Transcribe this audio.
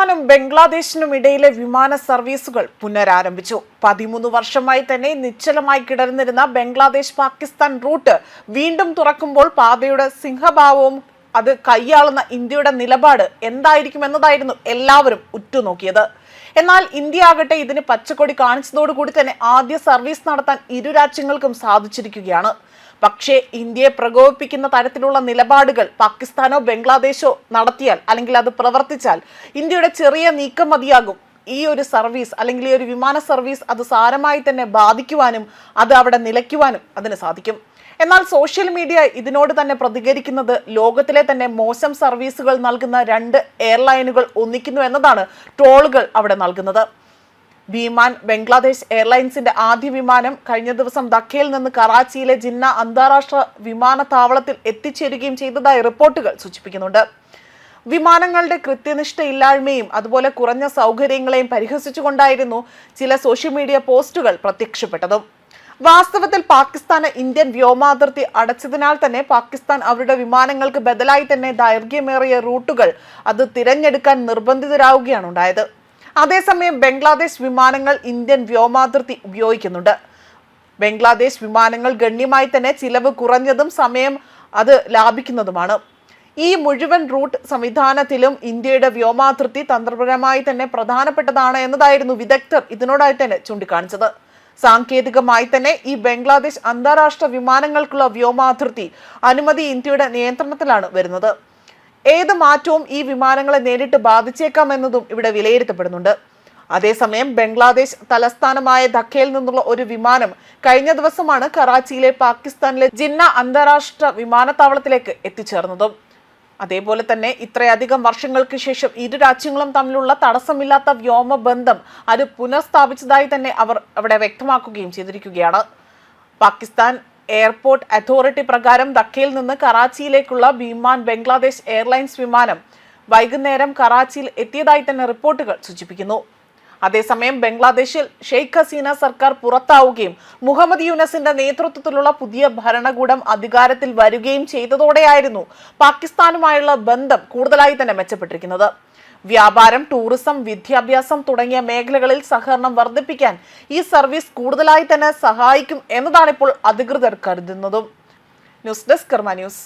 പാകിസ്ഥാനും ബംഗ്ലാദേശിനും ഇടയിലെ വിമാന സർവീസുകൾ പുനരാരംഭിച്ചു. പതിമൂന്ന് വർഷമായി തന്നെ നിശ്ചലമായി കിടന്നിരുന്ന ബംഗ്ലാദേശ് പാകിസ്ഥാൻ റൂട്ട് വീണ്ടും തുറക്കുമ്പോൾ പാതയുടെ സിംഹഭാവവും അത് കൈയാളുന്ന ഇന്ത്യയുടെ നിലപാട് എന്തായിരിക്കും എന്നതായിരുന്നു എല്ലാവരും ഉറ്റുനോക്കിയത്. എന്നാൽ ഇന്ത്യ ആകട്ടെ ഇതിന് പച്ചക്കൊടി കാണിച്ചതോടുകൂടി തന്നെ ആദ്യ സർവീസ് നടത്താൻ ഇരു രാജ്യങ്ങൾക്കും സാധിച്ചിരിക്കുകയാണ്. പക്ഷേ ഇന്ത്യയെ പ്രകോപിപ്പിക്കുന്ന തരത്തിലുള്ള നിലപാടുകൾ പാകിസ്ഥാനോ ബംഗ്ലാദേശോ നടത്തിയാൽ അല്ലെങ്കിൽ അത് പ്രവർത്തിച്ചാൽ ഇന്ത്യയുടെ ചെറിയ നീക്കം മതിയാകും. ഈ ഒരു സർവീസ് അല്ലെങ്കിൽ ഈ ഒരു വിമാന സർവീസ് അത് സാരമായി തന്നെ ബാധിക്കുവാനും അത് അവിടെ നിലയ്ക്കുവാനും അതിന് സാധിക്കും. എന്നാൽ സോഷ്യൽ മീഡിയ ഇതിനോട് തന്നെ പ്രതികരിക്കുന്നത് ലോകത്തിലെ തന്നെ മോശം സർവീസുകൾ നൽകുന്ന രണ്ട് എയർലൈനുകൾ ഒന്നിക്കുന്നു എന്നതാണ് ട്രോളുകൾ അവിടെ നൽകുന്നത്. വിമാൻ ബംഗ്ലാദേശ് എയർലൈൻസിന്റെ ആദ്യ വിമാനം കഴിഞ്ഞ ദിവസം ദക്കയിൽ നിന്ന് കറാച്ചിയിലെ ജിന്ന അന്താരാഷ്ട്ര വിമാനത്താവളത്തിൽ എത്തിച്ചേരുകയും ചെയ്തതായി റിപ്പോർട്ടുകൾ സൂചിപ്പിക്കുന്നുണ്ട്. വിമാനങ്ങളുടെ കൃത്യനിഷ്ഠയില്ലായ്മയും അതുപോലെ കുറഞ്ഞ സൗകര്യങ്ങളെയും പരിഹസിച്ചുകൊണ്ടായിരുന്നു ചില സോഷ്യൽ മീഡിയ പോസ്റ്റുകൾ പ്രത്യക്ഷപ്പെട്ടതും. വാസ്തവത്തിൽ പാകിസ്ഥാന് ഇന്ത്യൻ വ്യോമാതിർത്തി അടച്ചതിനാൽ തന്നെ പാകിസ്ഥാൻ അവരുടെ വിമാനങ്ങൾക്ക് ബദലായി തന്നെ ദൈർഘ്യമേറിയ റൂട്ടുകൾ അത് തിരഞ്ഞെടുക്കാൻ നിർബന്ധിതരാകുകയാണ് ഉണ്ടായത്. അതേസമയം ബംഗ്ലാദേശ് വിമാനങ്ങൾ ഇന്ത്യൻ വ്യോമാതിർത്തി ഉപയോഗിക്കുന്നുണ്ട്. ബംഗ്ലാദേശ് വിമാനങ്ങൾ ഗണ്യമായി തന്നെ ചിലവ് കുറഞ്ഞതും സമയം അത് ലാഭിക്കുന്നതുമാണ്. ഈ മുഴുവൻ റൂട്ട് സംവിധാനത്തിലും ഇന്ത്യയുടെ വ്യോമാതിർത്തി തന്ത്രപരമായി തന്നെ പ്രധാനപ്പെട്ടതാണ് എന്നതായിരുന്നു വിദഗ്ധർ ഇതിനോടായി തന്നെ ചൂണ്ടിക്കാണിച്ചത്. സാങ്കേതികമായി തന്നെ ഈ ബംഗ്ലാദേശ് അന്താരാഷ്ട്ര വിമാനങ്ങൾക്കുള്ള വ്യോമാതിർത്തി അനുമതി ഇന്ത്യയുടെ നിയന്ത്രണത്തിലാണ് വരുന്നത്. ഏത് മാറ്റവും ഈ വിമാനങ്ങളെ നേരിട്ട് ബാധിച്ചേക്കാമെന്നതും ഇവിടെ വിലയിരുത്തപ്പെടുന്നുണ്ട്. അതേസമയം ബംഗ്ലാദേശ് തലസ്ഥാനമായ ധക്കയിൽ നിന്നുള്ള ഒരു വിമാനം കഴിഞ്ഞ ദിവസമാണ് കറാച്ചിയിലെ പാകിസ്ഥാനിലെ ജിന്ന അന്താരാഷ്ട്ര വിമാനത്താവളത്തിലേക്ക് എത്തിച്ചേർന്നതും. അതേപോലെ തന്നെ ഇത്രയധികം വർഷങ്ങൾക്ക് ശേഷം ഇരു രാജ്യങ്ങളും തമ്മിലുള്ള തടസ്സമില്ലാത്ത വ്യോമ ബന്ധം അത് പുനഃസ്ഥാപിച്ചതായി തന്നെ അവർ അവിടെ വ്യക്തമാക്കുകയും ചെയ്തിരിക്കുകയാണ്. പാകിസ്ഥാൻ എയർപോർട്ട് അതോറിറ്റി പ്രകാരം ധക്കയിൽ നിന്ന് കറാച്ചിയിലേക്കുള്ള വിമാൻ ബംഗ്ലാദേശ് എയർലൈൻസ് വിമാനം വൈകുന്നേരം കറാച്ചിയിൽ എത്തിയതായി തന്നെ റിപ്പോർട്ടുകൾ സൂചിപ്പിക്കുന്നു. അതേസമയം ബംഗ്ലാദേശിൽ ഷെയ്ഖ് ഹസീന സർക്കാർ പുറത്താവുകയും മുഹമ്മദ് യൂനസിന്റെ നേതൃത്വത്തിലുള്ള പുതിയ ഭരണകൂടം അധികാരത്തിൽ വരികയും ചെയ്തതോടെയായിരുന്നു പാകിസ്ഥാനുമായുള്ള ബന്ധം കൂടുതലായി തന്നെ മെച്ചപ്പെട്ടിരിക്കുന്നത്. വ്യാപാരം ടൂറിസം വിദ്യാഭ്യാസം തുടങ്ങിയ മേഖലകളിൽ സഹകരണം വർദ്ധിപ്പിക്കാൻ ഈ സർവീസ് കൂടുതലായി തന്നെ സഹായിക്കും എന്നതാണ് ഇപ്പോൾ അധികൃതർ കരുതുന്നതും. News desk Karma news.